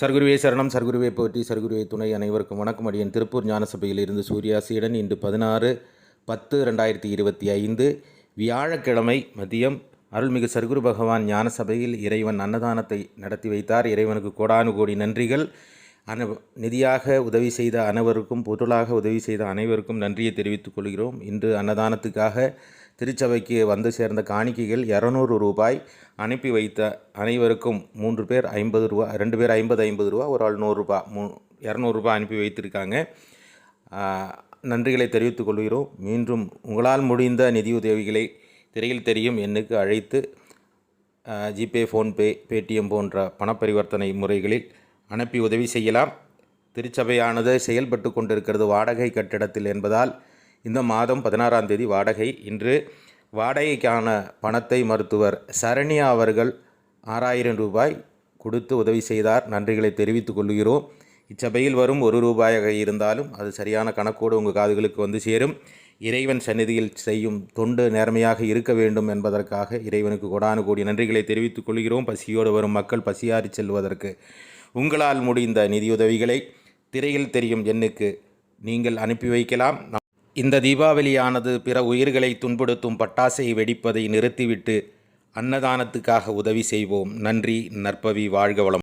சர்க்குருவே சரணம் சர்க்குருவே போற்றி சர்க்குருவே துணை அனைவருக்கும் வணக்கம். அடியன் திருப்பூர் ஞானசபையில் இருந்து சூர்யாசியுடன் இன்று பதினாறு பத்து ரெண்டாயிரத்தி இருபத்தி ஐந்து வியாழக்கிழமை மதியம் அருள்மிகு சர்க்குரு பகவான் ஞானசபையில் இறைவன் அன்னதானத்தை நடத்தி வைத்தார். இறைவனுக்கு கோடானு கோடி நன்றிகள். அன நிதியாக உதவி செய்த அனைவருக்கும் பொருளாக உதவி செய்த அனைவருக்கும் நன்றியை தெரிவித்துக் கொள்கிறோம். இன்று அன்னதானத்துக்காக திருச்சபைக்கு வந்து சேர்ந்த காணிக்கைகள் இரநூறு ரூபாய் அனுப்பி வைத்த அனைவருக்கும் மூன்று பேர் ஐம்பது ரூபா ரெண்டு பேர் ஐம்பது ஐம்பது ரூபா ஒரு ஆள் நூறுரூபா மூ இரநூறுபா அனுப்பி வைத்திருக்காங்க. நன்றிகளை தெரிவித்துக் கொள்கிறோம். மீண்டும் உங்களால் முடிந்த நிதியுதவிகளை திரையில் தெரியும் எண்ணுக்கு அழைத்து ஜிபே ஃபோன்பே பேடிஎம் போன்ற பணப்பரிவர்த்தனை முறைகளில் அனுப்பி உதவி செய்யலாம். திருச்சபையானது செயல்பட்டு கொண்டிருக்கிறது வாடகை கட்டிடத்தில் என்பதால் இந்த மாதம் பதினாறாம் தேதி வாடகை. இன்று வாடகைக்கான பணத்தை மருத்துவர் சரண்யா அவர்கள் ஆறாயிரம் ரூபாய் கொடுத்து உதவி செய்தார். நன்றிகளை தெரிவித்துக் கொள்கிறோம். இச்சபையில் வரும் ஒரு ரூபாயாக இருந்தாலும் அது சரியான கணக்கோடு உங்கள் காதுகளுக்கு வந்து சேரும். இறைவன் சந்நிதியில் செய்யும் தொண்டு நேர்மையாக இருக்க வேண்டும் என்பதற்காக இறைவனுக்கு கொடானு கோடி நன்றிகளை தெரிவித்துக் கொள்கிறோம். பசியோடு வரும் மக்கள் பசியாறி செல்வதற்கு உங்களால் முடிந்த நிதியுதவிகளை திரையில் தெரியும் எண்ணுக்கு நீங்கள் அனுப்பி வைக்கலாம். இந்த தீபாவளியானது பிற உயிர்களை துன்படுத்தும் பட்டாசை வெடிப்பதை நிறுத்திவிட்டு அன்னதானத்துக்காக உதவி செய்வோம். நன்றி. நற்பவி வாழ்க வளம்